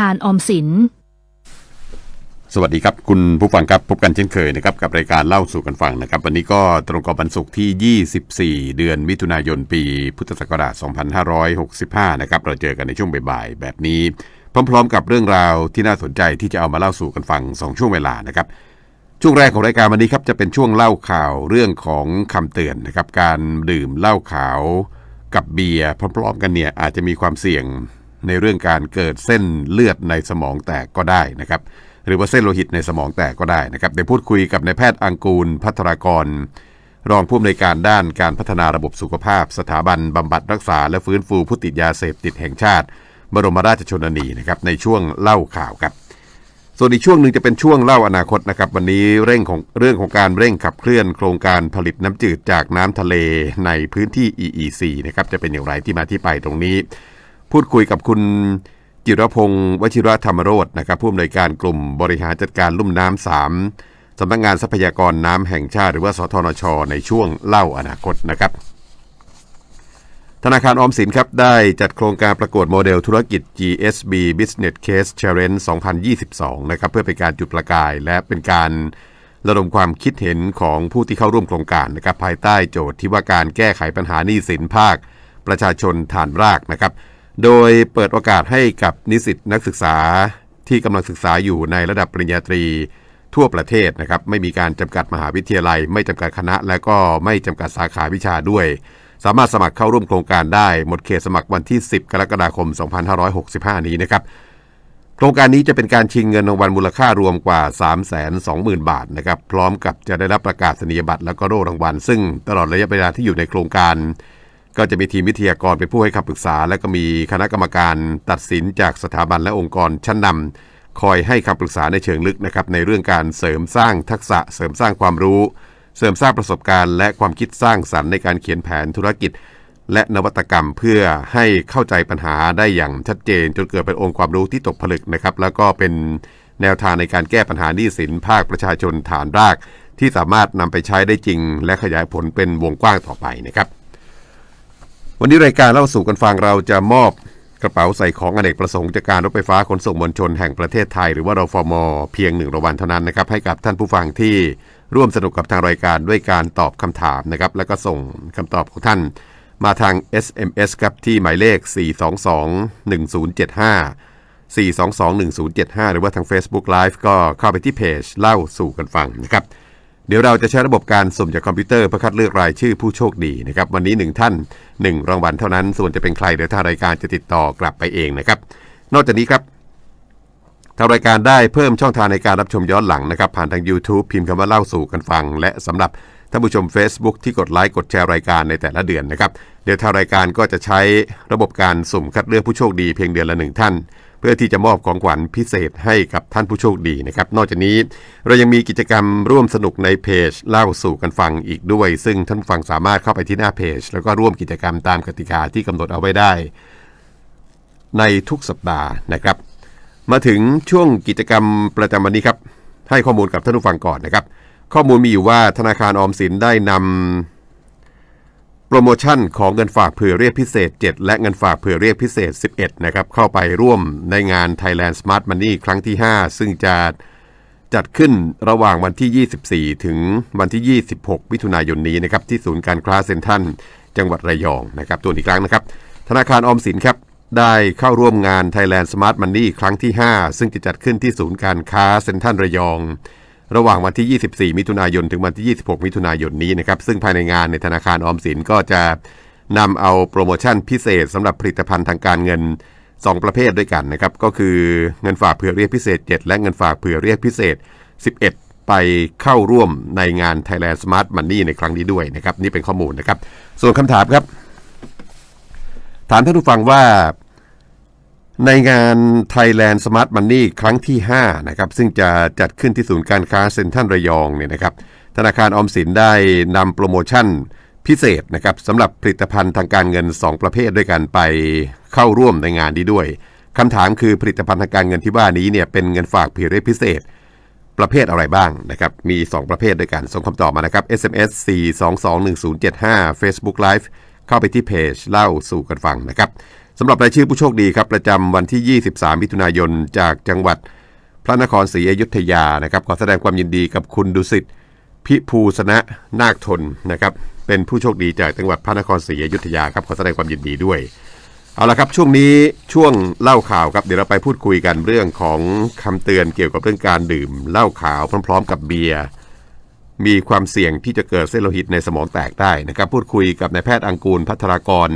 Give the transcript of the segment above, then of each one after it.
คารออมสิน สวัสดีครับ คุณผู้ฟังครับพบกันเช่นเคยนะครับกับรายการเล่าสู่กันฟังนะครับ วันนี้ก็ตรงกับวันศุกร์ที่ 24 เดือนมิถุนายนปี พุทธศักราช 2565 นะครับเราเจอกันในช่วงบ่ายๆแบบนี้ พร้อม ๆ กับเรื่องราวที่น่าสนใจที่จะเอามาเล่าสู่กันฟัง 2 ช่วงเวลานะครับช่วงแรกของรายการวันนี้ครับจะเป็นช่วงเล่าข่าวเรื่องของคำเตือนนะครับการดื่มเหล้าขาวกับเบียร์พร้อมๆกันเนี่ยอาจจะมีความเสี่ยง ในเรื่องการเกิดเส้นเลือดในสมองแตกก็ได้นะครับหรือว่าเส้นโลหิตในสมองแตกก็ได้นะครับได้พูดคุยกับนายแพทย์อังกูล พัทรากร รองผู้อำนวยการด้านการพัฒนาระบบสุขภาพ สถาบันบำบัดรักษา และฟื้นฟูผู้ติดยาเสพติดแห่งชาติ บรมราชชนนีนะครับในช่วงเล่าข่าวครับส่วนอีกช่วงหนึ่งจะเป็นช่วงเล่าอนาคตนะครับวันนี้เร่งของเรื่องของการเร่งขับเคลื่อน โครงการผลิตน้ำจืดจากน้ำทะเลในพื้นที่ EEC นะครับจะเป็นอย่างไรที่มาที่ไปตรงนี้ พูดคุยกับคุณจิรพงศ์วชิรธรรมโรจนะครับผู้อำนวยการกลุ่มบริหารจัดการลุ่มน้ำสามสำนักงานทรัพยากรน้ำแห่งชาติหรือว่าสทนช ในช่วงเล่าอนาคตนะครับธนาคารออมสินครับได้จัดโครงการประกวดโมเดลธุรกิจ GSB Business Case Challenge 2022 นะครับเพื่อเป็นการจุดประกาย และเป็นการระดมความคิดเห็นของผู้ที่เข้าร่วมโครงการนะครับภายใต้โจทย์ที่ว่าการแก้ไขปัญหาหนี้สินภาค ประชาชนฐานรากนะครับ โดยเปิดโอกาสให้กับนิสิตนักศึกษาที่กำลังศึกษาอยู่ในระดับปริญญาตรีทั่วประเทศนะครับ ไม่มีการจำกัดมหาวิทยาลัย ไม่จำกัดคณะ และก็ไม่จำกัดสาขาวิชาด้วย สามารถสมัครเข้าร่วมโครงการได้ หมดเขตสมัครวันที่ 10 กรกฎาคม 2565 นี้นะครับ โครงการนี้จะเป็นการชิงเงินรางวัลมูลค่ารวมกว่า 320,000 บาทนะครับ พร้อมกับจะได้รับประกาศนียบัตรแล้วก็โล่รางวัล ซึ่งตลอดระยะเวลาที่อยู่ในโครงการ ก็จะมีทีมวิทยากรเป็นผู้ให้คำปรึกษา และก็มีคณะกรรมการตัดสินจากสถาบันและองค์กรชั้นนำคอยให้คำปรึกษาในเชิงลึกนะครับในเรื่องการเสริมสร้างทักษะ เสริมสร้างความรู้ เสริมสร้างประสบการณ์ และความคิดสร้างสรรค์ในการเขียนแผนธุรกิจ และนวัตกรรมเพื่อให้เข้าใจปัญหาได้อย่างชัดเจน จนเกิดเป็นองค์ความรู้ที่ตกผลึกนะครับแล้วก็เป็นแนวทางในการแก้ปัญหาหนี้สินภาคประชาชนฐานราก ที่สามารถนำไปใช้ได้จริง และขยายผลเป็นวงกว้างต่อไปนะครับ วันนี้รายการเล่าสู่กันฟังเราจะมอบกระเป๋าใส่ของอเนกประสงค์จากการรถไฟฟ้าขนส่งมวลชนแห่งประเทศไทย หรือว่ารฟมเพียงหนึ่งรางวัลเท่านั้นนะครับให้กับท่านผู้ฟังที่ร่วมสนุกกับทางรายการด้วยการตอบคำถามนะครับแล้วก็ส่งคำตอบของท่าน มาทาง SMS ครับที่หมายเลข 422-1075 422-1075 หรือว่าทาง Facebook Live ก็เข้าไปที่เพจเล่าสู่กันฟังนะครับ เดี๋ยวเราจะใช้ระบบการสุ่มจากคอมพิวเตอร์เพื่อคัดเลือกรายชื่อผู้โชคดีนะครับ วันนี้ 1 ท่าน 1 รางวัลเท่านั้น ส่วนจะเป็นใครเดี๋ยวทางรายการจะติดต่อกลับไปเองนะครับ นอกจากนี้ครับทางรายการได้เพิ่มช่องทางในการรับชมย้อนหลังนะครับ ผ่านทาง YouTube พิมพ์คำว่าเล่าสู่กันฟัง และสำหรับท่านผู้ชม Facebook ที่กดไลค์กดแชร์รายการในแต่ละเดือนนะครับ เดี๋ยวทางรายการก็จะใช้ระบบการสุ่มคัดเลือกผู้โชคดีเพียงเดือนละหนึ่งท่าน เพื่อที่จะมอบของขวัญพิเศษให้กับท่านผู้โชคดีนะครับ นอกจากนี้เรายังมีกิจกรรมร่วมสนุกในเพจเล่าสู่กันฟังอีกด้วย ซึ่งท่านฟังสามารถเข้าไปที่หน้าเพจ แล้วก็ร่วมกิจกรรมตามกติกาที่กำหนดเอาไว้ได้ ในทุกสัปดาห์นะครับ มาถึงช่วงกิจกรรมประจำวันนี้ครับให้ข้อมูลกับท่านผู้ฟังก่อนนะครับ ข้อมูลมีอยู่ว่าธนาคารออมสินได้นำ โปรโมชั่นของเงินฝากเผื่อเรียกพิเศษ 7 และเงินฝากเผื่อเรียกพิเศษ 11 นะครับ เข้าไปร่วมในงาน Thailand Smart Money ครั้งที่ 5 ซึ่งจะจัดขึ้นระหว่างวันที่ 24 ถึงวันที่ 26มิถุนายนนี้นะครับที่ศูนย์การค้าเซ็นทรัลจังหวัดระยองนะครับตัวอีกครั้งนะครับ ธนาคารออมสินครับ ได้เข้าร่วมงาน Thailand Smart Money ครั้งที่ 5 ซึ่งจะจัดขึ้นที่ศูนย์การค้าเซ็นทรัลระยอง ระหว่างวันที่ 24 มิถุนายน ถึงวันที่ 26 มิถุนายนนี้นะครับ ซึ่งภายในงานในธนาคารออมสินก็จะนำเอาโปรโมชั่นพิเศษสำหรับผลิตภัณฑ์ทางการเงิน 2 ประเภทด้วยกันนะครับ ก็คือเงินฝากเผื่อเรียกพิเศษ 7 และเงินฝากเผื่อเรียกพิเศษ 11 ไปเข้าร่วมในงาน Thailand Smart Money ในครั้งนี้ด้วยนะครับ นี่เป็นข้อมูลนะครับ ส่วนคำถามครับ ถามท่านผู้ฟังว่า ในงาน Thailand Smart Money ครั้งที่ 5 นะครับ ซึ่งจะจัดขึ้นที่ศูนย์การค้าเซ็นทรัลระยองเนี่ยนะครับ ธนาคารออมสินได้นำโปรโมชั่นพิเศษนะครับสำหรับผลิตภัณฑ์ทางการเงิน 2 ประเภทด้วยกันไปเข้าร่วมในงานนี้ด้วยคำถามคือผลิตภัณฑ์ทางการเงินที่ว่านี้เนี่ยเป็นเงินฝากเพียรพิเศษ ประเภทอะไรบ้างนะครับมี 2 ประเภทด้วยกันส่งคำตอบมานะครับ SMS 4221075 Facebook Live เข้าไปที่เพจเล่าสู่กันฟังนะครับ สำหรับรายชื่อผู้โชคดีครับประจำวันที่ 23 มิถุนายน จากจังหวัดพระนครศรีอยุธยานะครับขอแสดงความยินดีกับคุณดุสิตพิภูสนะนาคทนนะครับเป็นผู้โชคดีจากจังหวัดพระนครศรีอยุธยาครับขอแสดงความยินดีด้วยเอาละครับช่วงนี้ช่วงเล่าข่าวครับเดี๋ยวเราไปพูดคุยกันเรื่องของคำเตือนเกี่ยวกับเรื่องการดื่มเหล้าขาวพร้อม ๆ กับเบียร์มีความเสี่ยงที่จะเกิดเส้นโลหิตในสมองแตกได้นะครับพูดคุยกับนายแพทย์อังกูลพัทรากร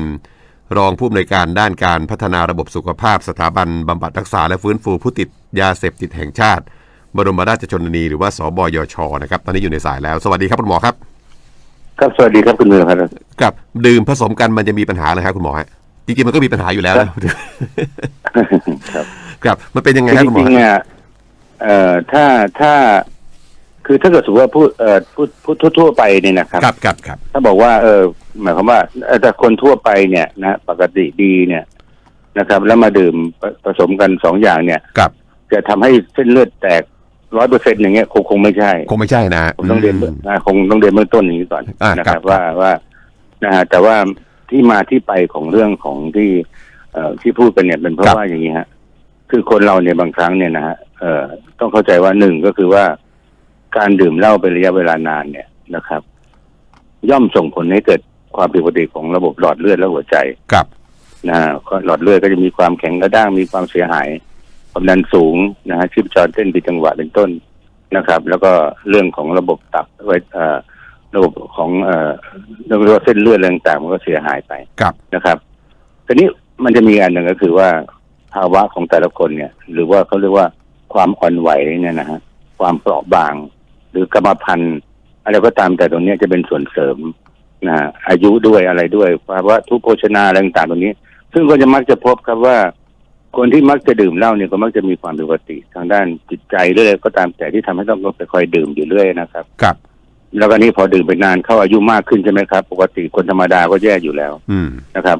รองผู้อำนวยการด้านการพัฒนาระบบสุขภาพสถาบันบำบัดรักษาและฟื้นฟูผู้ติดยาเสพติดแห่งชาติ บรมราชชนนี หรือว่าสบยชนะครับ ตอนนี้อยู่ในสายแล้ว สวัสดีครับคุณหมอครับ ครับสวัสดีครับคุณเมืองครับกับดื่มผสมกันมันจะมีปัญหาอะไรครับคุณหมอฮะจริงๆมันก็มีปัญหาอยู่แล้วนะครับ ครับ มันเป็นยังไงคือครับจคุณหมอริงๆอะเอ่อถ้าถ้า คือถ้าเกิดสมมติว่าพูดเอ่อพูดพูดทั่วๆไปเนี่ยนะครับ ครับครับครับ ถ้าบอกว่าเออหมายความว่าเอ่อแต่คนทั่วไปเนี่ยนะปกติดีเนี่ยนะครับ แล้วมาดื่มผผสมกันสองอย่างเนี่ยครับ จะทำให้เส้นเลือดแตกร้อยเปอร์เซ็นต์อย่างเงี้ยคงคงไม่ใช่คงไม่ใช่นะผมต้องเรียนมนะคงต้องเรียนเบื้องต้นอย่างนี้ก่อนอ่านะคครัรับ บว่าว่านะฮะแต่ว่าที่มาที่ไปของเรื่องของที่ เอ่อที่พูดกันเนี่ยเป็นเพราะว่าอย่างนี้ฮะ คือคนเราเนี่ยบางครั้งเนี่ยนะฮะเอ่อต้องเข้าใจว่าหนึ่งก็คือว่า การดื่มเหล้าเป็นระยะเวลานานเนี่ยนะครับ ย่อมส่งผลให้เกิดความผิดปกติของระบบหลอดเลือดและหัวใจครับนะฮะก็หลอดเลือดก็จะมีความแข็งกระด้างมีความเสียหายความดันสูงนะฮะชีพจรเต้นผิดจังหวะเป็นต้นนะครับ แล้วก็เรื่องของระบบตับไว้เอ่อระบบของเอ่อเรียกว่าเส้นเลือดอะไรต่างๆมันก็เสียหายไปครับนะครับทีนี้มันจะมีอันหนึ่งก็คือว่าภาวะของแต่ละคนเนี่ย หรือว่าเขาเรียกว่าความอ่อนไหวเนี่ยนะฮะความเปราะบาง หรือกรรมพันธุ์อะไรก็ตามแต่ตรงเนี้ยจะเป็นส่วนเสริมนะฮะอายุด้วยอะไรด้วยภาวะทุพโภชนาอะไรต่างๆตรงนี้ ซึ่งก็จะมักจะพบครับว่า คนที่มักจะดื่มเหล้าเนี่ยก็มักจะมีความผิดปกติทางด้านจิตใจเรื่อยๆก็ตามแต่ที่ทำให้ต้องไปคอยดื่มอยู่เรื่อยนะครับครับแล้วก็นี่พอดื่มไปนานเข้าอายุมากขึ้นใช่ไหมครับ ปกติคนธรรมดาก็แย่อยู่แล้ว อืมนะครับ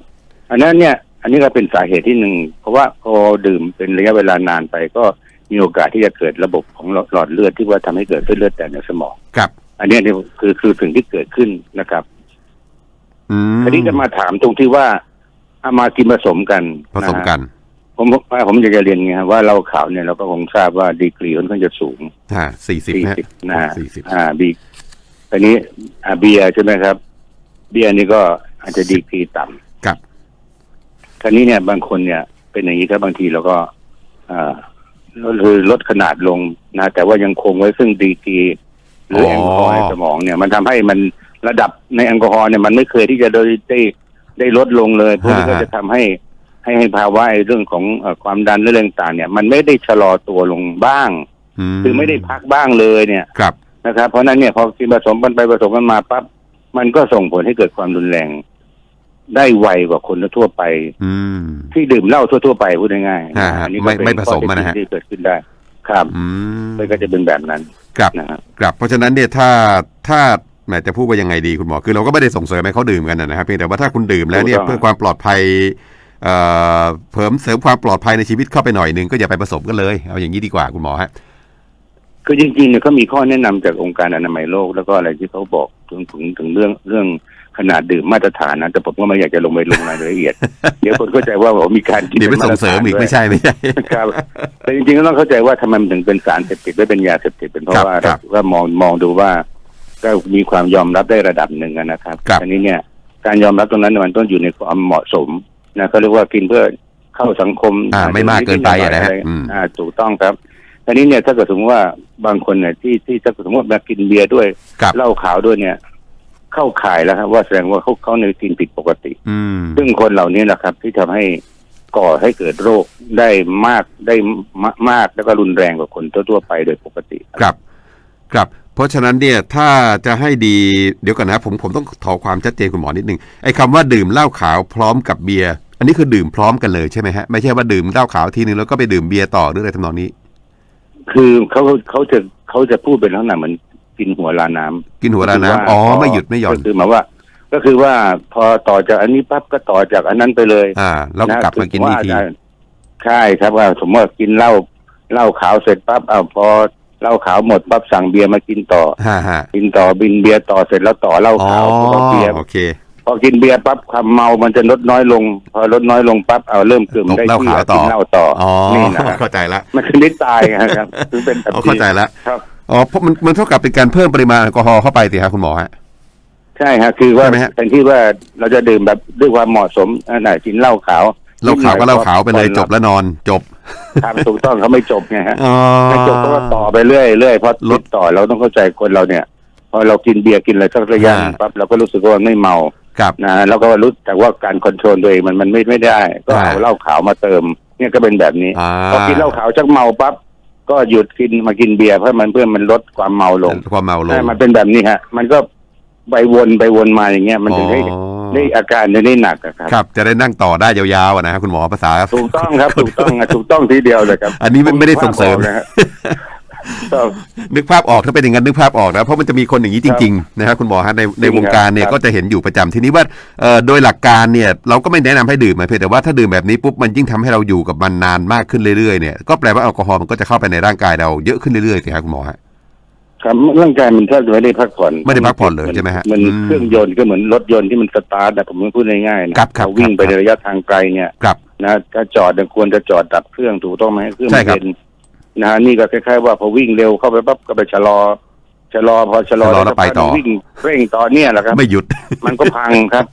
อันนั้นเนี่ย อันนี้ก็เป็นสาเหตุที่หนึ่งเพราะว่าพอดื่มเป็นระยะเวลานานไปก็ มีโอกาสที่จะเกิดระบบของหลอดเลือดที่ว่าทำให้เกิดเส้นเลือดแตกในสมองครับ อันเนี้ยเนี่ยคือคือสิ่งที่เกิดขึ้นนะครับอืมทีนี้จะมาถามตรงที่ว่าเอามากินผสมกันผสมกันนะฮะผมผมผมอยากจะเรียนไงฮะว่าเหล้าขาวเนี่ยเราก็คงทราบว่าดีกรีค่อนข้างจะสูงอ่าสี่สิบนะฮะ40นะฮะสี่สิบอ่าบีอันนี้อ่าเบียร์ใช่ไหมครับ เบียร์นี่ก็อาจจะดีกรีต่ำครับคราวนี้เนี่ยบางคนเนี่ย เป็นอย่างนี้ครับบางทีเราก็อ่า คือลดขนาดลงนะแต่ว่ายังคงไว้ซึ่งดีกรีหรืออแอลกอฮอล์ในสมองเนี่ยมันทำให้มันระดับในแอลกอฮอล์เนี่ยมันไม่เคยที่จะได้ได้ได้ลดลงเลยพวกนี้ก็จะทำให้ให้ให้ภาวะไอ้เรื่องของเออความดันและเรื่องต่างเนี่ย มันไม่ได้ชะลอตัวลงบ้าง คือไม่ได้พักบ้างเลยเนี่ยครับนะครับ เพราะฉะนั้นเนี่ยพอกินผสมกันไปผสมกันมาปั๊บมันก็ส่งผลให้เกิดความรุนแรง ได้ไวกว่าคนทั่วไป อืมที่ดื่มเหล้าทั่วๆไปพูดง่ายๆอ่านะฮะอันนี้ไม่ก็เป็นไม่ผสมข้ออะนะฮะเท็จจริงที่เกิดขึ้นได้ ครับอืมมันก็จะเป็นแบบนั้นครับนะครับ ครับเพราะฉะนั้นเนี่ยถ้าถ้าแหมจะพูดว่ายังไงดีคุณหมอคือเราก็ไม่ได้ส่งเสริมให้เขาดื่มกันนะครับเพียงแต่ว่าถ้าคุณดื่มแล้วเนี่ยถูกต้อง เพื่อความปลอดภัยเอ่อเพิ่มเสริมความปลอดภัยในชีวิตเข้าไปหน่อยหนึงก็อย่าไปผสมกันเลย เอาอย่างนี้ดีกว่าคุณหมอฮะ คือจริงๆเนี่ยเขามีข้อแนะนำจากองค์การอนามัยโลกแล้วก็อะไรที่เขาบอกถึงถึงถึงเรื่องเรื่อง ขนาดดื่มมาตรฐานนะแต่ผมก็ไม่อยากจะลงไปลงรายละเอียด เดี๋ยวคนเข้าใจว่าผมมีการกินเดี๋ยวไปส่งเสริมอีกป็นไม่ตฐานด้วยใช่ไม่ใช่ครับแต่จริงๆก็ต้องเข้าใจว่าทำไมมันถึงเป็นสารเสพติดไม่เป็นยาเสพติดเป็นเพครัราะบว่าครับว่ามองมองดูว่า ก็มีความยอมรับได้ระดับหนึ่งอะนะครับครับอันนี้เนี่ย การยอมรับตรงนั้นมันต้องอยู่ในความเหมาะสมนะเขาเรียกว่ากินเพื่อเข้าสังคมอ่าไม่มากเกินไปอะนะฮะอืมอ่าถูกต้องครับอันนี้เนี่ยถ้าเกิดสมมติว่าบางคนเนี่ยที่ที่ถ้าเกิดสมมติมากินเบียร์ด้วยครับเหล้าขาวด้วยเนี่ย เข้าข่ายแล้วครับว่าแสดงว่าเขาเขาในยกินผิดปกติ อืม ซึ่งคนเหล่านี้นะครับ ที่ทำให้ก่อให้เกิดโรคได้มากได้มามากแล้วก็รุนแรงกว่าคนทั่วๆไปโดยปกติ ครับ ครับ เพราะฉะนั้นเนี่ยถ้าจะให้ดีเดี๋ยวก่อนนะผมผมต้องขอความชัดเจนคุณหมอนิดนึงไอ้คำว่าดื่มเหล้าขาวพร้อมกับเบียร์อันนี้คือดื่มพร้อมกันเลยใช่ไหมฮะไม่ใช่ว่าดื่มเหล้าขาวทีนึงแล้วก็ไปดื่มเบียร์ต่อหรืออะไรทำนองนี้ คือเขาเขาจะเขาจะพูดเป็นลักษณะเหมือน กินหัวลาน้ำกินหัวราน้ำอ๋อไม่หยุดไม่หย่อนก็คือหมายว่า ก็คือว่าพอต่อจากอันนี้ปั๊บก็ต่อจากอันนั้นไปเลย อ่าแล้วกลับมากินอีกทีว่าใช่ครับว่าสมมติว่ากินเหล้าเหล้าขาวเสร็จปั๊บเอาพอเหล้าขาวหมดปั๊บสั่งเบียร์มากินต่อฮ่าฮ่ากินต่อบินเบียร์ต่อเสร็จแล้วต่อเหล้าอ๋อขาวพอเบียร์โอเคพอกินเบียร์ปั๊บความเมามันจะลดน้อยลง พอลดน้อยลงปั๊บเอาเริ่มกลืมตกได้เหล้าที่ขาวต่อกินเหล้าต่ออ๋อนี่นะฮะเข้าใจละมันคือนิดตายครับถึงเป็นแบบอ๋อนี้เข้าใจละครับ อ๋อเพราะมันมันเท่ากับเป็นการเพิ่มปริมาณแอลกอฮอล์เข้าไปสิครับคุณหมอฮะ ใช่ฮะคือว่าใช่ไหมฮะ แทนที่ว่าเราจะดื่มแบบด้วยความเหมาะสมอันไหนกินเหล้าขาวเหล้าขาวก็เหล้าขาวไปเลยจบแล้แล้วนอนจบครับถูกต้องเขาไม่จบไงฮะ อ๋อไม่จบก็ต่อไปเรื่อยเรื่อยเพราะลลดดต่อเราต้องเข้าใจคนเราเนี่ย พอเรากินเบียร์กินอะไรสักระยะหนึ่งอ่า ปั๊บเราก็รู้สึกว่ามันไม่เมาครับ นะฮะแล้วก็รู้แต่ว่าการคอนโทรลตัวเองมันมันไม่ไม่ได้ ก็อ่าเอาเหล้าขาวมาเติม เนี่ยก็เป็นแบบนี้ อ่าพอกินเหล้าขาวชักเมาปั๊บ ก็หยุดกินมากินเบียร์เพื่อมันเพื่อมันลดความเมาลงความเมาลงใช่มันเป็นแบบนี้ฮะ มันก็ไปวนไปวนมาอย่างเงี้ยมันถึงได้อ๋อได้อาการจะได้หนักอะครับครับ จะได้นั่งต่อได้ยาวๆอะนะครับคุณหมอภาษาถูกต้องครับถูกต้องอะถูกต้องทีเดียวเลยครับ อันนี้ไม่ไม่ได้ส่งเสริมนะ ฮะต้องนึกภาพออกถ้าเป็นอย่างนั้นนึกภาพออกนะเพราะมันจะมีคนอย่างนี้จริงๆนะครับคุณหมอฮะในในจริงวงการเนี่ยครับก็จะเห็นอยู่ประจำทีนี้ว่าเอ่อโดยหลักการเนี่ยเราก็ไม่แนะนำให้ดื่มนะเพียงแต่ว่าถ้าดื่มแบบนี้ปุ๊บมันยิ่งทำให้เราอยู่กับมันนานมากขึ้นเรื่อยๆเนี่ยก็แปลว่าแอลกอฮอล์มันก็จะเข้าไปในร่างกายเราเยอะขึ้นเรื่อยๆสิครับคุณหมอฮะครับร่างกายมันแทบจะไม่ได้พักผ่อนไม่ได้พักผ่อนเลยใช่ไหมฮะมันอืมเครื่องยนต์ก็เหมือนรถยนต์ที่มันสตาร์ทแต่ผมพูดง่ายๆนะครับครับเราวิ่งครับไปในระยะทางไกลเนี่ยครับนะถ้าจอดเนี่ยควรจะจอดดับเครื่องถูกต้องไหมเครื่องใช่มันครับเย็น นะฮะนี่ก็คล้ายๆว่าพอวิ่งเร็วเข้าไปปั๊บก็ไปชะลอชะลอพอชะลอชะลอแล้วไปต่อ วิ่งเร่งต่อเนี่ยแหละครับไม่หยุด มันก็พังครับ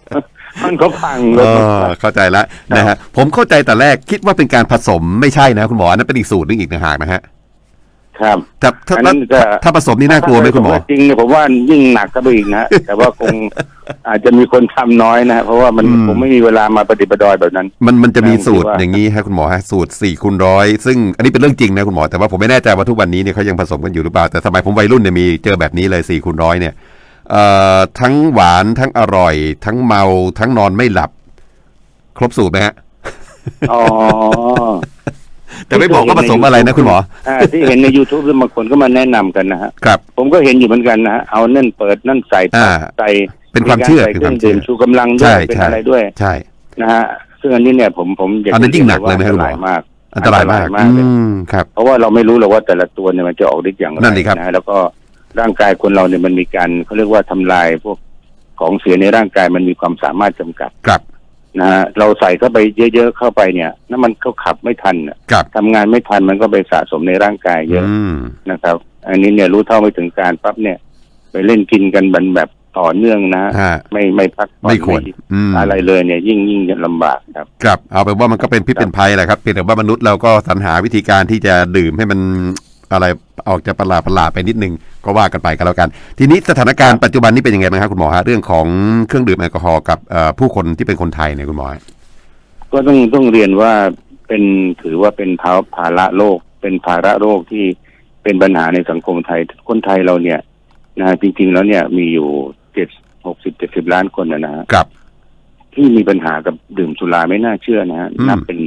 มันก็พังรเอถมันอพังเข้าใจแล้วนะฮะผมเข้าใจแต่แรกคิดว่าเป็นการผสมไม่ใช่นะคุณหมออันนั้นเป็นอีกสูตรหนึงอีกต่างหากนะฮะ ครับแต่ถ้าอันนั้นจะถ้าถ้าผสมนี่น่ากลัวไหมคุณหมอจริงเนี่ยผมว่ายิ่งหนักก็ไปอีกนะ แต่ว่าคงอาจจะมีคนทำน้อยนะฮะเพราะว่ามันอืม ผมไม่มีเวลามาปฏิบัติดอยแบบนั้น มันมันจะมีสูตรผมคิดว่าอย่างนี้ฮะคุณหมอฮะสูตร4ี่คูณร้อยซึ่งอันนี้เป็นเรื่องจริงนะคุณหมอแต่ว่าผมไม่แน่ใจว่าทุกวันนี้เนี่ยเขายังผสมกันอยู่หรือเปล่า แต่สมัยผมวัยรุ่นเนี่ยมีเจอแบบนี้เลย4ี่คูณร้อยเนี่ยเอ่อทั้งหวานทั้งอร่อย ทั้งเมาทั้งนอนไม่หลับ ครบสูตรไหมฮะ อ๋อ แต่ไม่บอกว่าผสมอะไรนะคุณหมออ่าที่เห็นใน youtube บางคนก็มาแนะนำกันนะฮะครับ ผมก็เห็นอยู่เหมือนกันนะฮะเอานั่นเปิดนั่นใส่อ่าใส่เป็นความเชื่อใส่เป็นเคครื่วาอมงเชื่ดื่อมชูกำลังด้วใช่ยเป็นใช่อะไรด้วยใช่นะฮะซึ่งอันนี้เนี่ยผมผมอยากอันนั้นยิ่งหนักเลยไหมอัครับนตรายมากอันตรายมากอันตรายมากเลยอืมครับ เพราะว่าเราไม่รู้หรอกว่าแต่ละตัวเนี่ยมันจะออกฤทธิ์อย่างไรนั่นดิครับนะฮะแล้วก็ร่างกายคนเราเนี่ยมันมีการเขาเรียกว่าทำลายพวกของเสียในร่างกายมันมีความสามารถจำกัดครับ นะฮะเราใส่เข้าไปเยอะๆเข้าไปเนี่ยน้ำมันเขาขับไม่ทันน่ะครับ ทำงานไม่ทันมันก็ไปสะสมในร่างกายเยอะอืม นะครับ อันนี้เนี่ยรู้เท่าไม่ถึงการปั๊บเนี่ย ไปเล่นกินกันบันแบบต่อเนื่องนะฮะไม่ไม่พักผ่อนไม่ควรอืม อะไรเลยเนี่ยยิ่งยิ่งลำบากครับ ครับเอาเป็นว่ามันก็เป็นพิษเป็นภัยแหละครับเพียงแต่ว่ามนุษย์เราก็สรรหาวิธีการที่จะดื่มให้มัน อะไรออกจะประหลาดประหลาดไปนิดนึงก็ว่ากันไปก็แล้วกัน ทีนี้สถานการณ์ปัจจุบันนี้เป็นยังไงบ้างครับคุณหมอฮะเรื่องของเครื่องดื่มแอลกอฮอล์กับเอ่อผู้คนที่เป็นคนไทยเนี่ยคุณหมอฮะก็ต้องต้องเรียนว่าเป็นถือว่าเป็นภาภาระโลก เป็นภาระโลกที่เป็นปัญหาในสังคมไทยคนไทยเราเนี่ยนะฮะจริง ๆ แล้วเนี่ยมีอยู่เจ็ดหกสิบเจ็ดสิบล้านคนนะนะฮะกับ ที่มีปัญหากับดื่มสุราไม่น่าเชื่อนะฮะอืมนับเป็น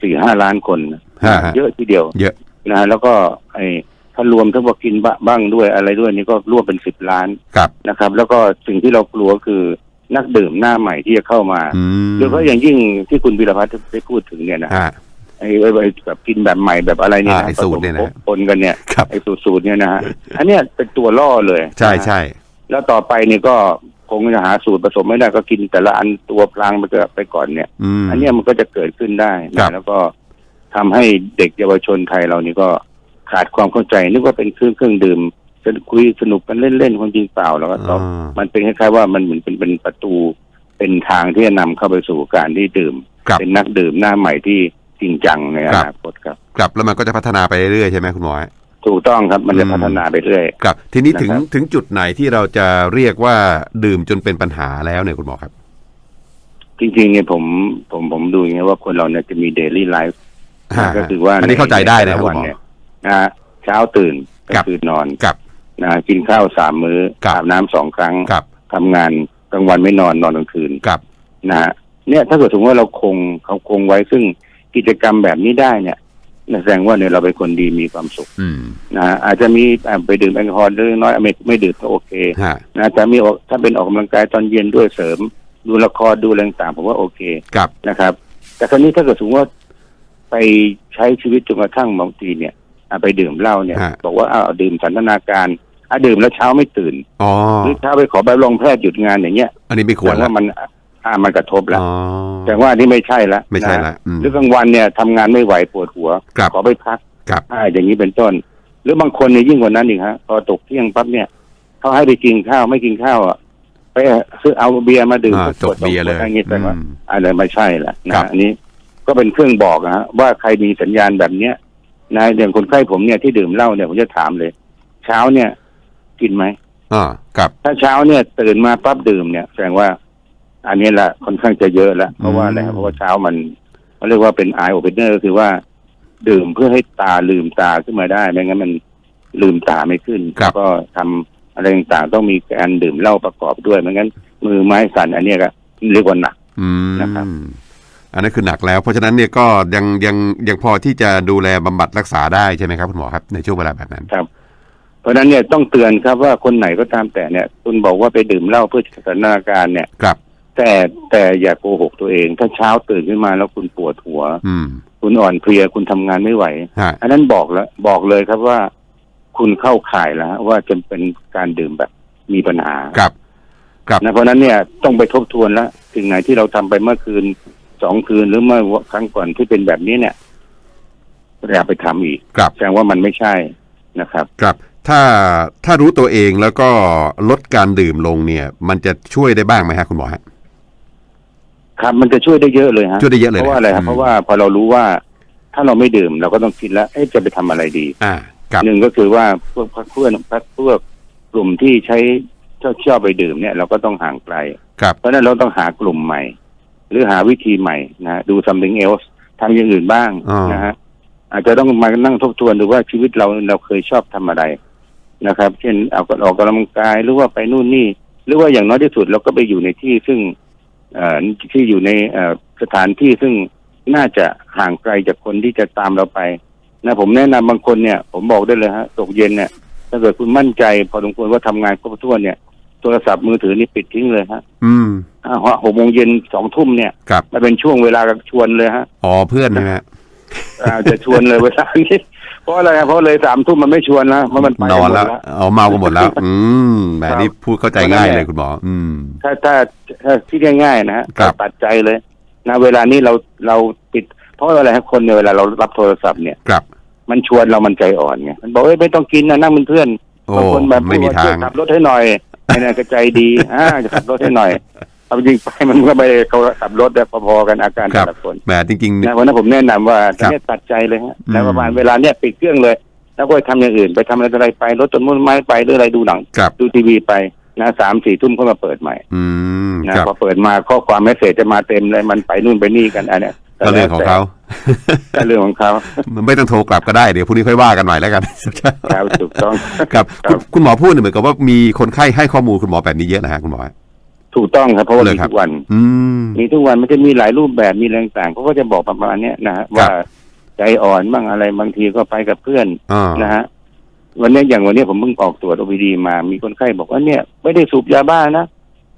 สี่ห้าล้านคนนะฮะฮะเยอะทีเดียว เยอะ นะฮะแล้วก็ไอ้ถ้ารวมทั้งว่ากินบะบ้างด้วยอะไรด้วยนี่ก็รวมเป็นสิบล้านกับ นะครับ แล้วก็สิ่งที่เรากลัวคือนักดื่มหน้าใหม่ที่จะเข้ามาอืมโดยเฉพาะอย่างยิ่งที่คุณวิรพัฒน์ได้พูดถึงเนี่ยนะฮะไอ้ไอ้ไอ้แบบกินแบบใหม่แบบอะไรเนี่ยอ่านะไอ้สูตรเนี่ยนะผสมปนกันเนี่ยครับไอ้สูตรสูตรเนี่ยนะฮะอันเนี้ยเป็นตัวล่อเลย ใช่นะฮะใช่แล้วต่อไปนี่ก็คงจะหาสูตรผสมไม่ได้ก็กินแต่ละอันตัวพลางไปก็ไปก่อนเนี่ยอืมอันเนี้ยมันก็จะเกิดขึ้นได้ครันะบแล้วก็ ทำให้เด็กเยาวชนไทยเรานี่ก็ขาดความเข้าใจนึกว่าเป็นเครื่องเครื่องดื่มจะคุยสนุกกันเล่นๆความจริงเปล่าแล้วก็ต้องอ่ามันเป็นคล้ายๆว่ามันเหมือนเป็นเป็นประตูเป็นทางที่จะนำเข้าไปสู่การที่ดื่มครับเป็นนักดื่มหน้าใหม่ที่จริงจังในอครับนาคตครับกลับแล้วมันก็จะพัฒนาไปเรื่อยๆใช่ไหมคุณหมอฮะถูกต้องครับมันจะอืมพัฒนาไปเรื่อยครับ ทีนี้ถึงนะครับถึงจุดไหนที่เราจะเรียกว่าดื่มจนเป็นปัญหาแล้วเนี่ยคุณหมอครับ จริงๆเนี่ยผมผมผมดูอย่างเงี้ยว่าคนเราเนี่ยจะมีเดลี่ไลฟ์ฮะ ก็คือว่าอันนี้เข้าใจได้นะใแต่คุวัณหมอเนี่ยนะฮะเช้าตื่นกครัลาบงคืนนอนกับนะกินข้าวสามมื้อครับอาบน้ำสองครั้งกับทำงานกลางวันไม่นอนนอนกลางคืนกับนะฮะเนี่ยถ้าเกิดสมมติว่าเราคงเขาคงไว้ซึ่งกิจกรรมแบบนี้ได้เนี่ยแสดงว่าเนี่ยเราเป็นคนดีมีความสุขอืมนะฮะอาจจะมีอ่าไปดื่มแอลกอฮอล์เล็กน้อยไม่ไม่ดื่มก็โอเคฮะนะแต่มีออกถ้าเป็นออกกำลังกายตอนเย็นด้วยเสริม ดูละครดูอะไรต่างๆผมว่าโอเคกับนะครับ แต่คราวนี้ถ้าเกิดสมมติว่า ไปใช้ชีวิตจนกระทั่งบางทีเนี่ยอะไปดื่มเหล้าเนี่ย ฮะ บอกว่าอ้าวดื่มสันทนาการอะดื่มแล้วเช้าไม่ตื่นอ๋อ หรือเช้าไปขอใบรับรองแพทย์หยุดงานอย่างเงี้ยอันนี้ไม่ควรแต่ละว่ามันอ่ามันกระทบแล้วอ๋อ แต่ว่าอันนี่ไม่ใช่ละไม่ใช่นละอืม หรือกลางวันเนี่ยทำงานไม่ไหวปวดหัว ครับ ขอไปพักครับอ่าอย่างนี้เป็นต้น หรือบางคนเนี่ยยิ่งกว่านั้นอีกฮะพอตกเที่ยงปั๊บเนี่ยเขาให้ไปกินข้าวไม่กินข้าวอะไปซื้อเอาเบียร์มาดื่มอ่าสักขวดจบเบียร์เลยสองขวดอะไรอย่างงี้แต่ว่าอืมอะไรไม่ใช่ละนะครับ อันนี้ ก็เป็นเครื่องบอกนะฮะว่าใครมีสัญญาณแบบเนี้ยนะอย่างคนไข้ผมเนี่ยที่ดื่มเหล้าเนี่ยผมจะถามเลย เช้าเนี่ย กินไหมอ่าครับถ้าเช้าเนี่ยตื่นมาปั๊บดื่มเนี่ยแสดงว่า อันนี้แหละค่อนข้างจะเยอะแล้วเพราะว่าอะไรครับเพราะว่าเช้ามันเขาเรียกว่าเป็นไอโอเปเนอร์ก็คือว่า ดื่มเพื่อให้ตาลืมตาขึ้นมาได้ไม่งั้นมันลืมตาไม่ขึ้นครับก็ทำอะไรต่างๆต้องมีการดื่มเหล้าประกอบด้วยไม่งั้น มือไม้สั่นอันเนี้ยก็เรียกว่าหนักอืมนะครับ อันนั้นคือหนักแล้ว เพราะฉะนั้นเนี่ยก็ยังยังยังพอที่จะดูแลบำบัดรักษาได้ใช่ไหมครับคุณหมอครับในช่วงเวลาแบบนั้นครับ เพราะฉะนั้นเนี่ยต้องเตือนครับว่าคนไหนก็ตามแต่เนี่ย คุณบอกว่าไปดื่มเหล้าเพื่อสถานการณ์เนี่ยครับ แต่แต่อย่าโกหกตัวเอง ถ้าเช้าตื่นขึ้นมาแล้วคุณปวดหัว อืม คุณอ่อนเพลียคุณทำงานไม่ไหวฮะอันนั้นบอกแล้วบอกเลยครับว่า คุณเข้าข่ายแล้ว ว่าจะเป็นการดื่มแบบมีปัญหาครับครับนะเพราะฉะนั้นเนี่ยต้องไปทบทวนแล้วสิ่งไหนที่เราทำไปเมื่อคืน สองคืนหรือเมื่อครั้งก่อนที่เป็นแบบนี้เนี่ยอย่าไปทำอีกครับแสดงว่ามันไม่ใช่นะครับ ครับ ถ้าถ้ารู้ตัวเองแล้วก็ลดการดื่มลงเนี่ย มันจะช่วยได้บ้างไหมฮะคุณหมอฮะครับมันจะช่วยได้เยอะเลยฮะช่วยได้เยอะเลยเพราะว่าอะไรครับอืมเพราะว่าพอเรารู้ว่า ถ้าเราไม่ดื่มเราก็ต้องคิดแล้วเอ๊ะจะไปทำอะไรดี อ่าครับหนึ่งก็คือว่าพวกพักเพื่อนพักพวกกลุ่มที่ใช้ชอบชอบไปดื่มเนี่ย เราก็ต้องห่างไกลครับเพราะฉะนั้นเราต้องหากลุ่มใหม่ หรือหาวิธีใหม่นะดู something else ทำอย่างอื่นบ้างอ่านนะฮะอาจจะต้องมานั่งทบทวนดูว่าชีวิตเราเราเคยชอบทำอะไรนะครับ เช่นเอาออกกำลังกายหรือว่าไปนู่นนี่ หรือว่าอย่างน้อยที่สุดเราก็ไปอยู่ในที่ซึ่งเอ่อที่อยู่ในเอ่อสถานที่ซึ่งน่าจะห่างไกลจากคนที่จะตามเราไป นะผมแนะนำบางคนเนี่ย ผมบอกได้เลยฮะตกเย็นเนี่ยถ้าเกิดคุณมั่นใจ พอสมควรว่าทำงานครบถ้วนเนี่ย โทรศัพท์มือถือนี่ปิดทิ้งเลยฮะ อืมอ่าหกโมงเย็นสองทุ่มเนี่ยครับมาเป็นช่วงเวลาชวนเลยฮะอ๋อเพื่อนใช่ไหมฮะอ่าจะชวนเลยเวลานี้เพราะอะไรครับเพราะเลยสามทุ่มมันไม่ชวนแล้วเพราะมันไปนอนแล้วหมดเอาเมากันหมดแล้ว อืมแหมครับนี่พูดเข้าใจง่ายเลยคุณหมอ อืม ถ้าถ้าถ้าที่ง่ายๆนะฮะครับตัดใจเลยนะเวลานี้เราเราปิด เพราะอะไรครับคนเนี่ยเวลาเรารับโทรศัพท์เนี่ยครับมันชวนเรามันใจอ่อนไงมันบอกเอ้ยไม่ต้องกินนะนั่งเป็นเพื่อนโอ้บางคนแบบไม่มีพูดว่ทางช่วยขับรถให้หน่อย ไอ้นั่นก็ใจดีอ่าจะขับรถให้หน่อยเอาจริงไปมันก็ไปเขาขับรถได้พอๆกันอาการครัแต่บละคนแหมจริงนะเพราะฉะนั้นผมแนะนำว่าครับเนี่ยตัดใจเลยฮะอืมแล้วประมาณเวลาเนี่ยปิดเครื่องเลย แล้วก็ไปทำอย่างอื่นไปทำอะไรอะไรไปรถต้นไม้ไปหรืออะไรดูหนังๆครับดูทีวีไปนะสามสี่ทุ่มก็มาเปิดใหม่อืมนะครับพอเปิดมาข้อความเมสเซจจะมาเต็มเลยมันไปนู่นไปนี่กันอันเนี้ย ก็เรื่องของเขาก็เรื่องของเขามันไม่ต้องโทรกลับก็ได้เดี๋ยวพรุ่งนี้ค่อยว่ากันใหม่แล้วกันครับถูกต้องครับครัคุณบคุณหมอพูดเนี่ยเหมือนกับว่ามีคนไข้ให้ข้อมูลคุณหมอแบบนี้เยอะนะฮะคุณหมอถูกต้องครับเพราะว่าเลยมีครับทุกวันอืมมีทุกวันมันจะมีหลายรูปแบบมีอะไรต่างๆเขาก็จะบอกประมาณเนี้ยนะฮะว่าใจอ่อนบ้างอะไรบางทีก็ไปกับเพื่อนอ่านะฮะวันนี้อย่างวันนี้ผมเพิ่งออกตรวจโอพีดีมา มีคนไข้บอกว่าเนี่ย ไม่ได้สูบยาบ้านะ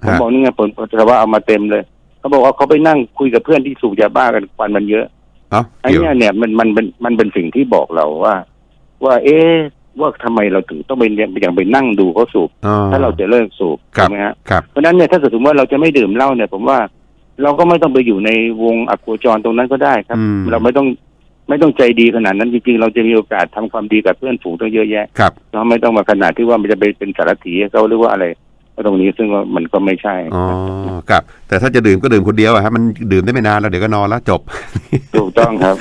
ผมฮะบอกนี่ไงผลปัสสาวะเอามาเต็มเลย เขาบอกว่าเขาไปนั่งคุยกับเพื่อนที่สูบยาบ้ากันควันมันเยอะเอ้าไอ้เกี่ยวเนี่ยเนี่ยมันมันเป็นมันเป็นสิ่งที่บอกเราว่า ว่า เอ๊ะว่าทำไมเราถึงต้องไปยังยังไปนั่งดูเขาสูบอ่ถ้าเราจะเลิกสูบครับใช่ไหมฮะครับเพราะฉะนั้นเนี่ยถ้าเกิดสมมติว่าเราจะไม่ดื่มเหล้าเนี่ย ผมว่า เราก็ไม่ต้องไปอยู่ในวงอโคจรตรงนั้นก็ได้ครับ อืมเราไม่ต้องไม่ต้องใจดีขนาดนั้นจริงๆเราจะมีโอกาสทำความดีกับเพื่อนฝูงตั้งเยอะแยะครับ เราไม่ต้องมาขนาดที่ว่ามันจะไปเป็นสารถีให้เขาหรือว่าอะไร ตรงนี้ซึ่งว่ามันก็ไม่ใช่อ๋อครับ แต่ถ้าจะดื่มก็ดื่มคนเดียวอะฮะมันดื่มได้ไม่นานแล้วเดี๋ยวก็นอนแล้วจบ ถูกต้องครับ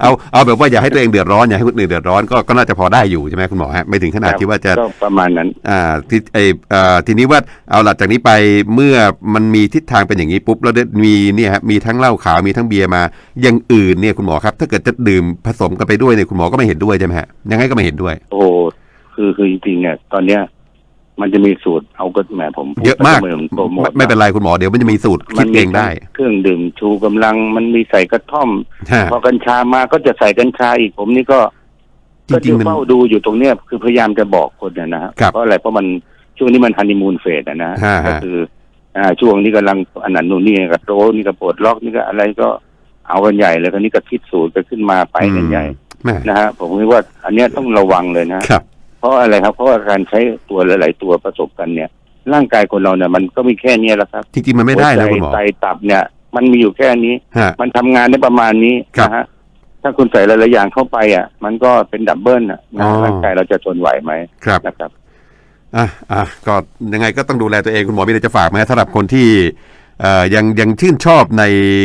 เอาเอาแบบว่าอย่าให้ตัวเองเดือดร้อนอย่าให้คนอื่นเดือดร้อนก็ก็น่าจะพอได้อยู่ใช่ไหมคุณหมอฮะไม่ถึงขนาดที่ว่าจะก็ประมาณนั้น อ่าที่ไอเอ่อทีนี้ว่าเอาหลังจากนี้ไปเมื่อมันมีทิศทางเป็นอย่างนี้ปุ๊บแล้วได้มีเนี่ยฮะมีทั้งเหล้าขาวมีทั้งเบียร์มาอย่างอื่นเนี่ยคุณหมอครับ ถ้าเกิดจะดื่มผสมกันไปด้วยเนี่ยคุณหมอก็ไม่เห็นด้วยใช่ไหมฮะยังไงก็ไม่เห็นด้วย โอ้โหคือคือจริงๆเนี่ยตอนเนี้ย มันจะมีสูตรเอาก็แหมผมพูดเยอะมากไเหนโปรโมไม่ทไม่เป็นไรคุณหมอเดี๋ยวมันจะมีสูตรคิดเองได้ เครื่องดื่มชูกำลังมันมีใส่กระท่อมฮะพอกัญชามาก็จะใส่กัญชาอีกผมนี่ก็จก็ริจะงๆมันเฝ้าดูอยู่ตรงเนี้ยคือพยายามจะบอกคนนะนะฮะครับเพราะอะไรเพราะมันช่วงนี้มันฮันนีมูนเฟสอะนะฮะก็คืออ่าช่วงนี้กำลังอันนั้นนู่นนี่กับโตนี่ก็ปลดล็อกนี่ก็อะไรก็เอากันใหญ่เลยคราวนี้ก็คิดสูตรกันขึ้นมาไปกันใหญ่แม่นะฮะผมคิดว่า อันเนี้ยต้องระวังเลยนะครับเพ ราะอะไรครับ เพราะว่าการใช้ตัวหลาย ๆ ตัวผสมกันเนี่ย ร่างกายคนเราเนี่ย มันก็มีแค่เนี้ยแหละครับจริงๆมันไม่ได้นะหัวใจคุณหมอไตตับเนี่ย มันมีอยู่แค่นี้ฮะมันทำงานได้ประมาณนี้ครับนะฮะถ้าคุณใส่หลาย ๆ อย่างเข้าไปอะ มันก็เป็นดับเบิลนะอ๋อร่างกายเราจะทนไหวไหมครับนะครับอะอะก็ยังไงก็ต้องดูแลตัวเองคุณหมอมีอะไรจะฝากไหมฮะสำหรับคนที่เอ่อยังยังชื่นชอบใน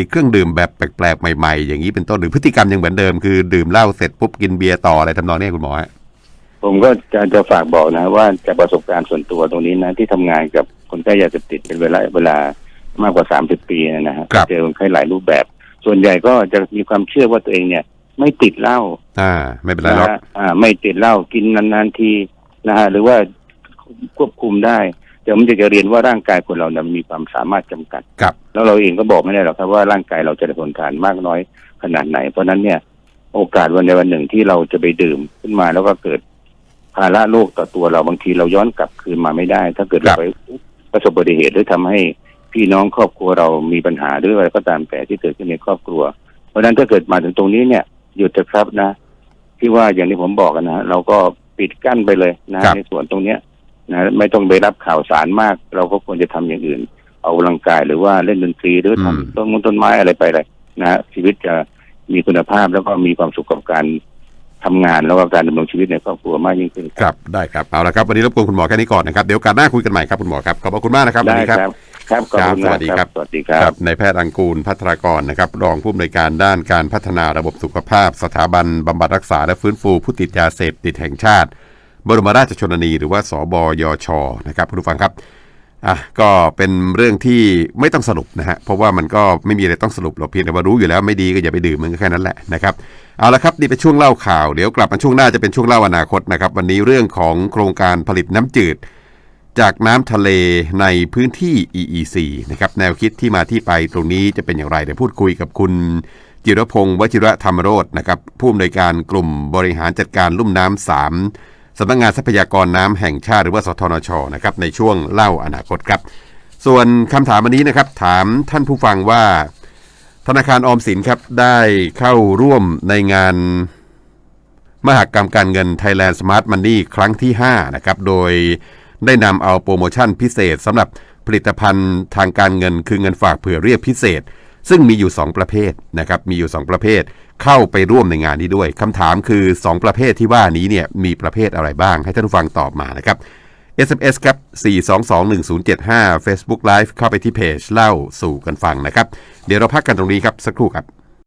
เครื่องดื่มแบบแปลกๆใหม่ ๆ อย่างนี้เป็นต้นหรือพฤติกรรมยังเหมือนเดิมคือดื่มเหล้าเสร็จปุ๊บกินเบียร์ต่ออะไรทำนองนี้คุณหมอฮะ ผมก็จะจะฝากบอกนะ ว่าจากประสบการณ์ส่วนตัวตรงนี้นะ ที่ทำงานกับคนไข้ยาเสพติดเป็นเวลาเวลามากกว่าสามสิบปีนะฮะครับเจอคนไข้หลายรูปแบบ ส่วนใหญ่ก็จะมีความเชื่อว่าตัวเองเนี่ย ไม่ติดเหล้าอ่า ไม่เป็นไรนะหรอกฮะอ่า ไม่ติดเหล้ากินนานๆทีนะฮะหรือว่าควบคุมได้แต่ผมจะจะเรียนว่าร่างกายคนเราเนี่ยมีความสามารถจำกัดครับ แล้วเราเองก็บอกไม่ได้หรอกครับว่าร่างกายเราจะทนทานมากน้อยขนาดไหน เพราะฉะนั้นเนี่ย โอกาสวันใดวันหนึ่งที่เราจะไปดื่มขึ้นมาแล้วก็เกิด ภาระโรคต่อตัวเราบางทีเราย้อนกลับคืนมาไม่ได้ ถ้าเกิดครัเราบไปประสบอุบัติเหตุหรือทำให้พี่น้องครอบครัวเรามีปัญหาหรืออะไรก็ตามแต่ที่เกิดขึ้นในครอบครัว เพราะฉะนั้นถ้าเกิดมาถึงตรงนี้เนี่ยหยุดเถอะครับนะที่ว่าอย่างที่ผมบอกกันนะเราก็ปิดกั้นไปเลยนะครับในส่วนตรงเนี้ยนะไม่ต้องไปรับข่าวสารมาก เราก็ควรจะทำอย่างอื่นออกกำลังกายหรือว่าเล่นดนตรีหรืออืมทำต้นมงต้นไม้อะไรไปเลยนะฮะชีวิตจะมีคุณภาพแล้วก็มีความสุขกับการ ทำงานแล้วก็การดำรงชีวิตในครอบครัวมากยิ่งขึ้นครับได้ครับเอาละครับวันนี้รบกวนคุณหมอแค่นี้ก่อนนะครับเดี๋ยวโอการหน้าคุยกันใหม่ครับคุณหมอครับขอบพระคุณมากนะครับวันได้นี้คครัรับบครับขอบคุณครับมากสวัสดีครับสวัสดีครับครับนายแพทย์อังกูลพัทรากรนะครับรองผู้อำนวยการด้านการพัฒนาระบบสุขภาพ สถาบันบำบัดรักษาและฟื้นฟูผู้ติดยาเสพติดแห่งชาติ บรมราชชนนีหรือว่าสบยชนะครับคุณผู้ฟังครับ อะก็เป็นเรื่องที่ไม่ต้องสรุปนะฮะเพราะว่ามันก็ไม่มีอะไรต้องสรุปเราเพียงแต่ว่ารู้อยู่แล้วไม่ดีก็อย่าไปดื่มมันก็แค่นั้นแหละนะครับเอาละครับนี่เป็นช่วงเล่าข่าวเดี๋ยวกลับมาช่วงหน้าจะเป็นช่วงเล่าอนาคตนะครับวันนี้เรื่องของโครงการผลิตน้ำจืด จากน้ำทะเลในพื้นที่ EEC นะครับแนวคิดที่มาที่ไปตรงนี้จะเป็นอย่างไรเดี๋ยวพูดคุยกับคุณจิรพงศ์วชิระธรรมโรจนะครับผู้อำนวยการกลุ่มบริหารจัดการลุ่มน้ำสาม สำนักงานทรัพยากรน้ำแห่งชาติหรือว่าสทนชนะครับในช่วงเล่าอนาคตครับ ส่วนคำถามวันนี้นะครับถามท่านผู้ฟังว่า ธนาคารออมสินครับได้เข้าร่วมในงานมหกรรมการเงิน Thailand Smart Money ครั้งที่ 5 นะครับ โดยได้นำเอาโปรโมชั่นพิเศษสำหรับผลิตภัณฑ์ทางการเงินคือเงินฝากเผื่อเรียกพิเศษ ซึ่งมีอยู่ 2 ประเภทนะครับมีอยู่ 2 ประเภทเข้าไปร่วมในงานนี้ด้วยคำถามคือ 2 ประเภทที่ว่านี้เนี่ยมีประเภทอะไรบ้าง ให้ท่านผู้ฟังตอบมานะครับ SMS ครับ 4221075 Facebook Live เข้าไปที่เพจเล่าสู่กันฟังนะครับ เดี๋ยวเราพักกันตรงนี้ครับสักครู่ครับ